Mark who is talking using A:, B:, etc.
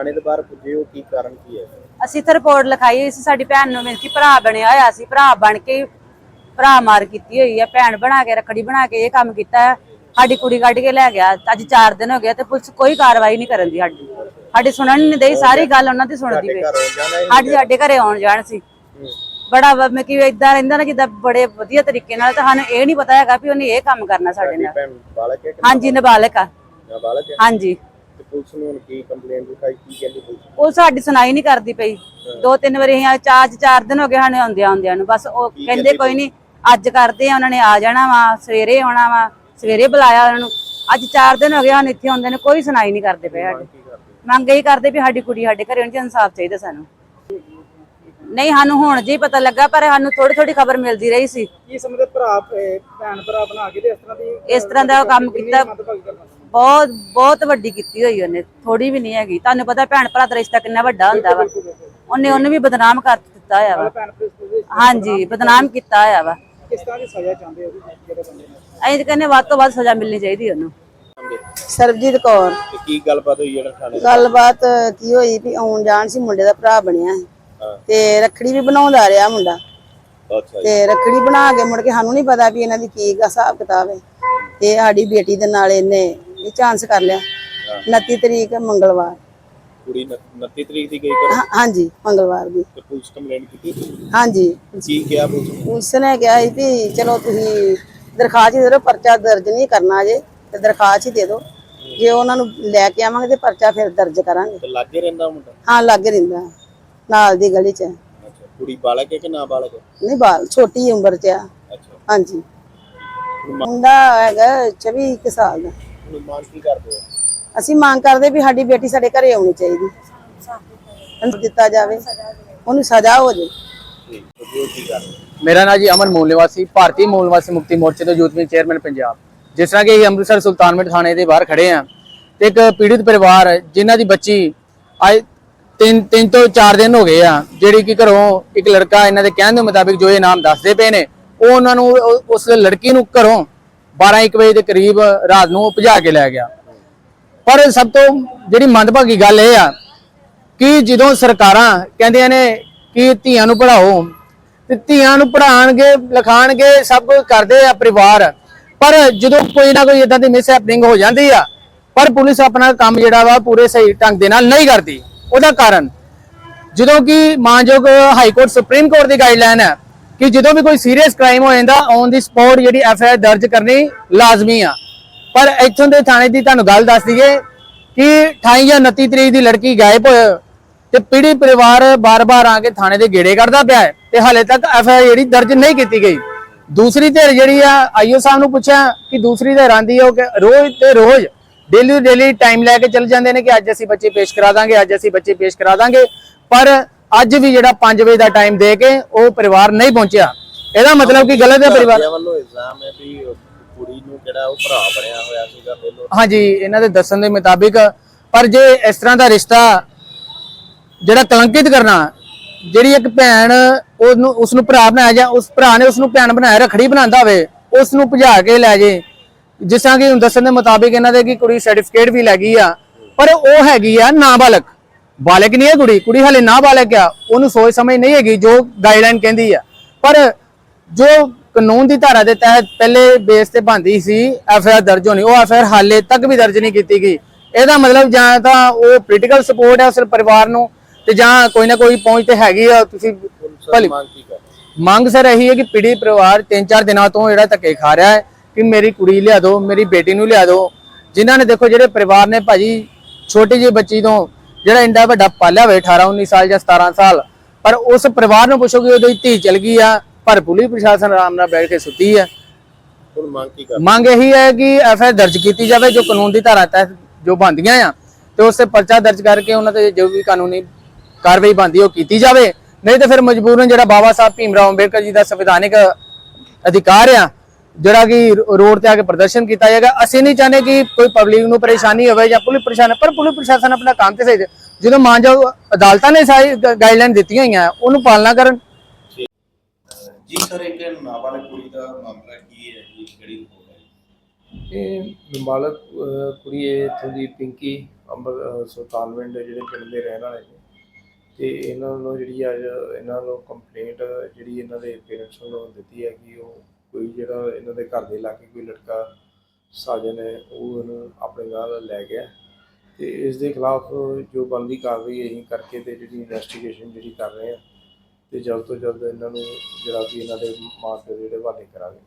A: ਥਾਣੇ ਦੇ ਬਾਹਰ ਪੁੱਜੇ ਹੋ ਕੀ ਕਾਰਨ ਕੀ ਹੈ?
B: ਅਸੀਂ ਤਾਂ ਰਿਪੋਰਟ ਲਿਖਾਈ ਹੋਈ ਸੀ ਸਾਡੀ ਭੈਣ ਨੂੰ ਮਿਲ ਕੇ ਭਰਾ ਬਣਿਆ ਹੋਇਆ ਸੀ ਭਰਾ ਬਣ ਕੇ ਭਰਾ ਮਾਰ ਕੀਤੀ ਹੋਈ ਹੈ ਭੈਣ ਬਣਾ ਕੇ ਰੱਖੜੀ ਬਣਾ ਕੇ ਇਹ ਕੰਮ ਕੀਤਾ ਹੈ। ਸਾਡੀ ਕੁੜੀ ਕੱਢ ਕੇ ਲੈ ਗਿਆ ਅੱਜ 4 ਦਿਨ ਹੋ ਗਏ ਤੇ ਪੁਲਿਸ ਕੋਈ ਕਾਰਵਾਈ ਨਹੀਂ ਕਰਨ ਦੀ ਸਾਡੀ। ਸਾਡੀ ਸੁਣਨ ਨਹੀਂ ਦੇਈ ਸਾਰੀ ਗੱਲ ਉਹਨਾਂ ਦੀ ਸੁਣਦੀ
A: ਹੈ
B: ਅੱਜ ਸਾਡੇ ਘਰੇ ਆਉਣ ਜਾਣ ਸੀ। ਬੜਾ ਵਾ- ਮੈਂ ਕਿ ਇਦਾਂ ਰਹਿੰਦਾ ਨਾ ਜਿੱਦਾਂ ਬੜੇ ਵਧੀਆ ਤਰੀਕੇ ਨਾਲ ਤਾਂ ਸਾਨੂੰ ਇਹ ਨਹੀਂ ਪਤਾ ਹੈਗਾ ਵੀ ਉਹਨੇ ਇਹ ਕੰਮ ਕਰਨਾ ਸਾਡੇ ਨਾਲ। ਹਾਂਜੀ ਨਾਬਾਲਗ ਆ।
A: ਨਾਬਾਲਗ ਹੈ?
B: ਹਾਂਜੀ।
A: ਪੁਲਿਸ ਨੂੰ ਹੁਣ ਕੀ ਕੰਪਲੇਂਟ ਲਿਖਾਈ ਕੀ ਕਹਿੰਦੀ ਪੁਲਿਸ?
B: ਉਹ ਸਾਡੀ ਸੁਣਾਈ ਨਹੀਂ ਕਰਦੀ ਪਈ। ਦੋ ਤਿੰਨ ਵਾਰੀ ਅਸੀਂ ਚਾਰ ਚਾਰ ਦਿਨ ਹੋ ਗਏ ਸਾਨੂੰ ਆਉਂਦਿਆਂ ਆਉਂਦਿਆਂ ਨੂੰ। ਬਸ ਉਹ ਕਹਿੰਦੇ ਕੋਈ ਨਹੀਂ ਅੱਜ ਕਰਦੇ ਆ ਉਹਨਾਂ ਨੇ ਆ ਜਾਣਾ ਵਾ ਸਵੇਰੇ ਆਉਣਾ ਵਾ ਸਵੇਰੇ ਬੁਲਾਇਆ ਉਹਨਾਂ ਨੂੰ। ਅੱਜ ਚਾਰ ਦਿਨ ਹੋ ਗਏ ਹਨ ਇੱਥੇ ਆਉਂਦੇ ਨੇ ਕੋਈ ਸੁਣਾਈ ਨਹੀਂ ਕਰਦੇ ਪਏ ਸਾਡੀ। ਮੰਗ ਇਹੀ ਕਰਦੇ ਵੀ ਸਾਡੀ ਕੁੜੀ ਸਾਡੇ ਘਰੇ ਚਾਹੀਦੀ ਇਨਸਾਫ ਚਾਹੀਦਾ ਸਾਨੂੰ। ਨਹੀਂ ਸਾਨੂੰ ਹੁਣ ਜੇ ਪਤਾ ਲੱਗਾ ਪਰ ਸਾਨੂੰ ਥੋੜੀ ਥੋੜੀ ਖਬਰ ਮਿਲਦੀ ਰਹੀ ਸੀ।
C: ਕੀ ਸਮਝਦੇ ਭਰਾ ਭੈਣ ਭਰਾ ਬਣਾ ਕੇ ਇਸ ਤਰ੍ਹਾਂ ਦੀ
B: ਇਸ ਤਰ੍ਹਾਂ ਦਾ ਕੰਮ ਕੀਤਾ। ਬਹੁਤ ਬਹੁਤ ਵੱਡੀ ਕੀਤੀ ਹੋਈ ਉਹਨੇ ਥੋੜੀ ਵੀ ਨਹੀਂ ਹੈਗੀ। ਤੁਹਾਨੂੰ ਪਤਾ ਭੈਣ ਭਰਾ ਦਾ ਰਿਸ਼ਤਾ ਕਿੰਨਾ ਵੱਡਾ ਹੁੰਦਾ ਵਾ। ਉਹਨੇ ਉਹਨੂੰ ਵੀ ਬਦਨਾਮ ਕਰ ਦਿੱਤਾ ਹੋਇਆ ਵਾ। ਹਾਂਜੀ ਬਦਨਾਮ ਕੀਤਾ ਹੋਇਆ ਵਾ।
C: ਕਿਸ ਤਰ੍ਹਾਂ ਦੀ ਸਜ਼ਾ ਚਾਹੁੰਦੇ ਹੋ ਤੁਸੀਂ ਜਿਹੜੇ ਬੰਦੇ ਨੇ?
B: ਅਸੀਂ ਤਾਂ ਕਹਿੰਦੇ ਵੱਧ ਤੋਂ ਵੱਧ ਸਜ਼ਾ ਮਿਲਣੀ ਚਾਹੀਦੀ ਉਹਨੂੰ।
D: ਸਰਬਜੀਤ ਕੌਰ।
A: ਕੀ ਗੱਲਬਾਤ ਹੋਈ ਜਿਹੜਾ ਥਾਣੇ?
D: ਗੱਲਬਾਤ ਕੀ ਹੋਈ ਵੀ ਆਉਣ ਜਾਣ ਸੀ ਮੁੰਡੇ ਦਾ ਭਰਾ ਬਣਿਆ ਤੇ ਰੱਖੜੀ ਵੀ ਬਣਾਉਂਦਾ ਰਿਹਾ ਮੁੰਡਾ। ਤੇ ਰੱਖੜੀ ਬਣਾ ਕੇ ਮੁੜ ਕੇ ਸਾਨੂੰ ਨਹੀਂ ਪਤਾ ਵੀ ਇਹਨਾਂ ਦੀ ਕੀ ਗਾ ਹਿਸਾਬ ਕਿਤਾਬ ਹੈ। ਤੇ ਸਾਡੀ ਬੇਟੀ ਦੇ ਨਾਲ ਇਹਨੇ ਇਹ ਚਾਂਸ ਕਰ ਲਿਆ। 29 ਤਰੀਕ ਮੰਗਲਵਾਰ।
A: ਕੁੜੀ 29 ਤਰੀਕ ਦੀ ਗਈ ਕਰ।
D: ਹਾਂਜੀ ਮੰਗਲਵਾਰ ਦੀ।
A: ਤੇ ਪੁਲਿਸ ਕੰਪਲੇਂਟ ਕੀਤੀ?
D: ਹਾਂਜੀ।
A: ਕੀ ਕਿਹਾ ਪੁਲਿਸ?
D: ਉਸ ਨੇ ਕਿਹਾ ਸੀ ਵੀ ਚਲੋ ਤੁਸੀਂ ਦਰਖਾਸਤ ਹੀ ਦੇ ਦਿਓ ਪਰਚਾ ਦਰਜ ਨਹੀਂ ਕਰਨਾ ਜੇ ਤੇ ਦਰਖਾਸਤ ਹੀ ਦੇ ਦਿਓ। ਜੇ ਉਹਨਾਂ ਨੂੰ ਲੈ ਕੇ ਆਵਾਂਗੇ ਤੇ ਪਰਚਾ ਫਿਰ ਦਰਜ ਕਰਾਂਗੇ।
A: ਤੇ ਲਾਗੇ ਰਹਿੰਦਾ ਮੁੰਡਾ?
D: ਹਾਂ ਲੱਗ ਰਹਿੰਦਾ। ਨਾਲ ਦੀ ਗਲੀ 'ਚ।
A: ਅੱਛਾ ਕੁੜੀ ਬਾਲਕ ਹੈ ਕਿ ਨਾ ਬਾਲਕ
D: ਨਹੀਂ ਬਾਲ ਛੋਟੀ ਉਮਰ 'ਚ ਆ।
A: ਅੱਛਾ।
D: ਹਾਂਜੀ। ਮੁੰਡਾ ਹੈਗਾ 24 ਕੁ ਸਾਲ ਦਾ।
A: ਹੁਣ ਮੰਗ ਕੀ ਕਰਦੇ ਹੋ?
D: ਅਸੀਂ ਮੰਗ ਕਰਦੇ ਵੀ ਸਾਡੀ ਬੇਟੀ ਸਾਡੇ ਘਰੇ ਆਉਣੀ ਚਾਹੀਦੀ। ਉਹਨੂੰ ਦਿੱਤਾ ਜਾਵੇ। ਉਹਨੂੰ ਸਜ਼ਾ ਹੋ ਜੇ।
E: ਮੇਰਾ ਨਾਮ ਜੀ ਅਮਨ ਮੂਲ ਨਿਵਾਸੀ ਭਾਰਤੀ ਮੂਲ ਨਿਵਾਸੀ ਮੁਕਤੀ ਮੋਰਚੇ ਤੋਂ ਯੂਥ ਵਿੰਗ ਚੇਅਰਮੈਨ ਪੰਜਾਬ। ਜਿਸ ਤਰ੍ਹਾਂ ਕਿ ਅਸੀਂ ਅੰਮ੍ਰਿਤਸਰ ਸੁਲਤਾਨਪੁਰ ਥਾਣੇ ਦੇ ਬਾਹਰ ਖੜੇ ਆ ਤੇ ਇੱਕ ਪੀੜਿਤ ਪਰਿਵਾਰ ਜਿਨ੍ਹਾਂ ਦੀ ਬੱਚੀ ਅੱਜ ਤਿੰਨ ਤਿੰਨ ਤੋਂ ਚਾਰ ਦਿਨ ਹੋ ਗਏ ਆ ਜਿਹੜੀ ਕਿ ਘਰੋਂ ਇੱਕ ਲੜਕਾ ਇਹਨਾਂ ਦੇ ਕਹਿਣ ਦੇ ਮੁਤਾਬਿਕ ਜੋ ਇਹ ਨਾਮ ਦੱਸਦੇ ਪਏ ਨੇ ਉਹ ਉਹਨਾਂ ਨੂੰ ਉਸ ਲੜਕੀ ਨੂੰ ਘਰੋਂ 12 1 ਵਜੇ ਦੇ ਕਰੀਬ ਰਾਤ ਨੂੰ ਉਹ ਭਜਾ ਕੇ ਲੈ ਗਿਆ। ਪਰ ਸਭ ਤੋਂ ਜਿਹੜੀ ਮੰਦਭਾਗੀ ਗੱਲ ਇਹ ਆ ਕਿ ਜਦੋਂ ਸਰਕਾਰਾਂ ਕਹਿੰਦੀਆਂ ਨੇ ਕਿ ਧੀਆਂ ਨੂੰ ਪੜ੍ਹਾਓ, ਤੇ ਧੀਆਂ ਨੂੰ ਪੜ੍ਹਾਉਣਗੇ ਲਿਖਾਣਗੇ, ਸਭ ਕੁਝ ਕਰਦੇ ਆ ਪਰਿਵਾਰ। ਪਰ ਜਦੋਂ ਕੋਈ ਨਾ ਕੋਈ ਇਦਾਂ ਦੀ ਮਿਸ ਹੈਪਨਿੰਗ ਹੋ ਜਾਂਦੀ ਆ, ਪਰ ਪੁਲਿਸ ਆਪਣਾ ਕੰਮ ਜਿਹੜਾ ਵਾ ਪੂਰੇ ਸਹੀ ਢੰਗ ਦੇ ਨਾਲ ਨਹੀਂ ਕਰਦੀ। ਉਹਦਾ ਕਾਰਨ ਜਦੋਂ ਕਿ ਮਾਨਯੋਗ ਹਾਈ ਕੋਰਟ ਸੁਪਰੀਮ ਕੋਰਟ ਦੀ ਗਾਈਡਲਾਈਨ ਹੈ ਕਿ ਜਦੋਂ ਵੀ ਕੋਈ ਸੀਰੀਅਸ ਕ੍ਰਾਈਮ ਹੋ ਜਾਂਦਾ ਔਨ ਦੀ ਸਪੌਟ ਜਿਹੜੀ ਐਫ ਆਈ ਆਰ ਦਰਜ ਕਰਨੀ ਲਾਜ਼ਮੀ ਆ। ਪਰ ਇੱਥੋਂ ਦੇ ਥਾਣੇ ਦੀ ਤੁਹਾਨੂੰ ਗੱਲ ਦੱਸ ਦਈਏ ਕਿ 28 ਜਾਂ 29 ਤਰੀਕ ਦੀ ਲੜਕੀ ਗਾਇਬ ਹੋਏ, ਤੇ ਪੀੜੀ ਪਰਿਵਾਰ ਬਾਰ-ਬਾਰ ਆ ਕੇ ਥਾਣੇ ਦੇ ਗੇੜੇ ਕੱਢਦਾ ਪਿਆ ਹੈ, ਤੇ ਹਾਲੇ ਤੱਕ ਐਫ ਆਈ ਆਰ ਜਿਹੜੀ ਦਰਜ ਨਹੀਂ ਕੀਤੀ ਗਈ। ਦੂਸਰੀ ਧਿਰ ਜਿਹੜੀ ਆ, ਆਈਓ ਸਾਹਿਬ ਨੂੰ ਪੁੱਛਿਆ ਕਿ ਦੂਸਰੀ ਧਿਰ ਆਂਦੀ ਹੈ ਉਹ ਕਿ ਰੋਜ਼ ਤੇ ਰੋਜ਼ ਡੇਲੀ ਡੇਲੀ ਟਾਈਮ ਲੈ ਕੇ ਚੱਲ ਜਾਂਦੇ ਨੇ ਕਿ ਅੱਜ ਅਸੀਂ ਬੱਚੇ ਪੇਸ਼ ਕਰਾ ਦਾਂਗੇ, ਅੱਜ ਅਸੀਂ ਬੱਚੇ ਪੇਸ਼ ਕਰਾ ਦਾਂਗੇ। ਪਰ ਅੱਜ ਵੀ ਜਿਹੜਾ 5 ਵਜੇ ਦਾ ਟਾਈਮ ਦੇ ਕੇ ਉਹ ਪਰਿਵਾਰ ਨਹੀਂ ਪਹੁੰਚਿਆ। ਇਹਦਾ ਮਤਲਬ ਕਿ ਗਲਤ ਹੈ ਪਰਿਵਾਰ
A: ਘਰਦਿਆਂ ਵੱਲੋਂ ਇਲਜ਼ਾਮ ਹੈ ਵੀ ਉਹ ਕੁੜੀ ਨੂੰ ਕਿਹੜਾ ਉਹ ਭਰਾ ਬਣਿਆ ਹੋਇਆ ਸੀਗਾ ਪਹਿਲੋਂ
E: ਹਾਂਜੀ ਇਹਨਾਂ ਦੇ ਦੱਸਣ ਦੇ ਮੁਤਾਬਿਕ ਪਰ ਜੇ ਇਸ ਤਰ੍ਹਾਂ ਦਾ ਰਿਸ਼ਤਾ ਜਿਹੜਾ ਕਲੰਕਿਤ ਕਰਨਾ ਜਿਹੜੀ ਇੱਕ ਭੈਣ ਉਹਨੂੰ ਉਸ ਨੂੰ ਭਰਾ ਬਣਾਇਆ ਜਾਂ ਉਸ ਭਰਾ ਨੇ ਉਸ ਨੂੰ ਭੈਣ ਬਣਾਇਆ ਰਖੜੀ ਬਣਾਉਂਦਾ ਹੋਵੇ ਉਸ ਨੂੰ ਭਜਾ ਕੇ ਲੈ ਜੇ। ਜਿਸ ਤਰ੍ਹਾਂ ਕਿ ਹੁਣ ਦੱਸਣ ਦੇ ਮੁਤਾਬਿਕ ਇਹਨਾਂ ਦੇ ਕਿ ਕੁੜੀ ਸਰਟੀਫਿਕੇਟ ਵੀ ਲੱਗੀ ਆ ਪਰ ਉਹ ਹੈਗੀ ਆ ਨਾਬਾਲਗ। ਬਾਲਕ ਨਹੀਂ ਹੈ ਕੁੜੀ ਕੁੜੀ ਹਲੇ ਨਾਬਾਲਗ ਆ, ਉਹਨੂੰ ਸੋਚ ਸਮਝ ਨਹੀਂ ਹੈਗੀ ਜੋ ਗਾਈਡਲਾਈਨ ਕਹਿੰਦੀ ਆ। ਪਰ ਜੋ ਕਾਨੂੰਨ ਦੀ ਧਾਰਾ ਦੇ ਤਹਿਤ ਪਹਿਲੇ ਬੇਸ ਤੇ ਬੰਦੀ ਸੀ ਐਫ ਆਰ ਦਰਜ ਹੋਣੀ, ਉਹ ਐਫ ਆਰ ਹਾਲੇ ਤੱਕ ਵੀ ਦਰਜ ਨਹੀਂ ਕੀਤੀ ਗਈ। ਇਹਦਾ ਮਤਲਬ ਜਾਂ ਤਾਂ ਉਹ ਪੋਲੀਟੀਕਲ ਸਪੋਰਟ ਹੈ ਉਸ ਪਰਿਵਾਰ ਨੂੰ, ਤੇ ਜਾਂ ਕੋਈ ਨਾ ਕੋਈ ਪਹੁੰਚ ਤੇ ਹੈਗੀ ਆ, ਤੁਸੀਂ ਭਲੀ
A: ਮੰਗ
E: ਮੰਗ ਸਰ ਇਹੀ ਹੈ ਕਿ ਪੀੜੀ ਪਰਿਵਾਰ ਤਿੰਨ ਚਾਰ ਦਿਨਾਂ ਤੋਂ ਜਿਹੜਾ ਧੱਕੇ ਖਾ ਰਿਹਾ ਹੈ, ਕਿ ਮੇਰੀ ਕੁੜੀ ਲਿਆ ਦਿਓ, ਮੇਰੀ ਬੇਟੀ ਨੂੰ ਲਿਆ ਦਿਓ। ਜਿਨ੍ਹਾਂ ਨੇ ਦੇਖੋ ਜਿਹੜੇ ਪਰਿਵਾਰ ਨੇ ਭਾਜੀ, ਛੋਟੀ ਜਿਹੀ ਬੱਚੀ ਤੋਂ ਜਿਹੜਾ ਇੰਡਾ ਵੱਡਾ ਪਾਲਿਆ ਹੋਵੇ 18 19 ਸਾਲ ਜਾਂ 17 ਸਾਲ ਪਰ ਉਸ ਪਰਿਵਾਰ ਨੂੰ ਪੁੱਛੋ ਕਿ ਉਹਦੀ ਧੀ ਚਲ ਗਈ ਆ ਪਰ ਪੁਲਿਸ ਪ੍ਰਸ਼ਾਸਨ ਆਰਾਮ ਨਾਲ ਬੈਠ ਕੇ ਸੁੱਤੀ
A: ਹੁਣ ਮੰਗ ਕੀ ਕਰ
E: ਮੰਗ ਇਹੀ ਹੈ ਕਿ ਐਫ ਆਈ ਦਰਜ ਕੀਤੀ ਜਾਵੇ ਜੋ ਕਾਨੂੰਨ ਦੀ ਧਾਰਾ ਤਹਿਤ ਜੋ ਬੰਦੀਆਂ ਆ ਤੇ ਉਸ ਤੇ ਪਰਚਾ ਦਰਜ ਕਰਕੇ ਉਹਨਾਂ ਤੇ ਜੋ ਵੀ ਕਾਨੂੰਨੀ ਕਾਰਵਾਈ ਬੰਦੀ ਉਹ ਕੀਤੀ ਜਾਵੇ। ਨਹੀਂ ਤਾਂ ਫਿਰ ਮਜਬੂਰਨ ਜਿਹੜਾ ਬਾਬਾ ਸਾਹਿਬ ਭੀਮਰਾਓ ਅੰਬੇਡਕਰ ਜੀ ਦਾ ਸੰਵਿਧਾਨਿਕ ਅਧਿਕਾਰ ਆ ਜਿਹੜਾ ਕਿ ਰੋਡ ਤੇ ਆ ਕੇ ਪ੍ਰਦਰਸ਼ਨ ਕੀਤਾ ਜਾਏਗਾ। ਅਸੀਂ ਨਹੀਂ ਚਾਹੁੰਦੇ ਕਿ ਕੋਈ ਪਬਲਿਕ ਨੂੰ ਪਰੇਸ਼ਾਨੀ ਹੋਵੇ ਜਾਂ ਪੁਲਿਸ ਪ੍ਰਸ਼ਾਸਨ ਪਰ ਪੁਲਿਸ ਪ੍ਰਸ਼ਾਸਨ ਆਪਣਾ ਕੰਮ ਤੇ ਸਹੀ ਜਦੋਂ ਮਾਨਯੋਗ ਅਦਾਲਤਾਂ ਨੇ ਸਾਰੀ ਗਾਈਡਲਾਈਨ ਦਿੱਤੀਆਂ ਹੋਈਆਂ ਉਹਨੂੰ ਪਾਲਣਾ ਕਰਨ।
A: ਜੀ ਸਰ ਇੱਕ ਨਾਬਾਲਗ ਕੁੜੀ ਦਾ ਮਾਮਲਾ ਕੀ ਹੈ? ਜੀ ਕਿਹੜੀ ਰਿਪੋਰਟ ਹੈ?
F: ਇਹ ਨਾਬਾਲਗ ਕੁੜੀ ਹੈ ਇੱਥੋਂ ਦੀ ਪਿੰਕੀ ਅੰਬਰ ਸੁਲਤਾਨਵਿੰਡ ਜਿਹੜੇ ਪਿੰਡ ਦੇ ਰਹਿਣ ਵਾਲੇ ਨੇ। ਤੇ ਇਹਨਾਂ ਨੂੰ ਜਿਹੜੀ ਅੱਜ ਇਹਨਾਂ ਨੂੰ ਕੰਪਲੇਂਟ ਜਿਹੜੀ ਇਹਨਾਂ ਦੇ ਪੇਰੈਂਟਸ ਵੱਲੋਂ ਦਿੱਤੀ ਹੈ ਕਿ ਉਹ ਕੋਈ ਜਿਹੜਾ ਇਹਨਾਂ ਦੇ ਘਰ ਦੇ ਲਾਗੇ ਕੋਈ ਲੜਕਾ, ਸਾਜਨ ਹੈ, ਉਹ ਇਹਨੂੰ ਆਪਣੇ ਨਾਲ ਲੈ ਗਿਆ ਤੇ ਇਸ ਦੇ ਖਿਲਾਫ ਜੋ ਬਣਦੀ ਕਾਰਵਾਈ ਅਸੀਂ ਕਰਕੇ ਤੇ ਜਿਹੜੀ ਇਨਵੈਸਟੀਗੇਸ਼ਨ ਜਿਹੜੀ ਕਰ ਰਹੇ ਆ, ਤੇ ਜਲਦ ਤੋਂ ਜਲਦ ਇਹਨਾਂ ਨੂੰ ਜਿਹੜਾ ਵੀ ਇਹਨਾਂ ਦੇ ਮਾਪੇ ਜਿਹੜੇ ਹਵਾਲੇ ਕਰਾਂਗੇ।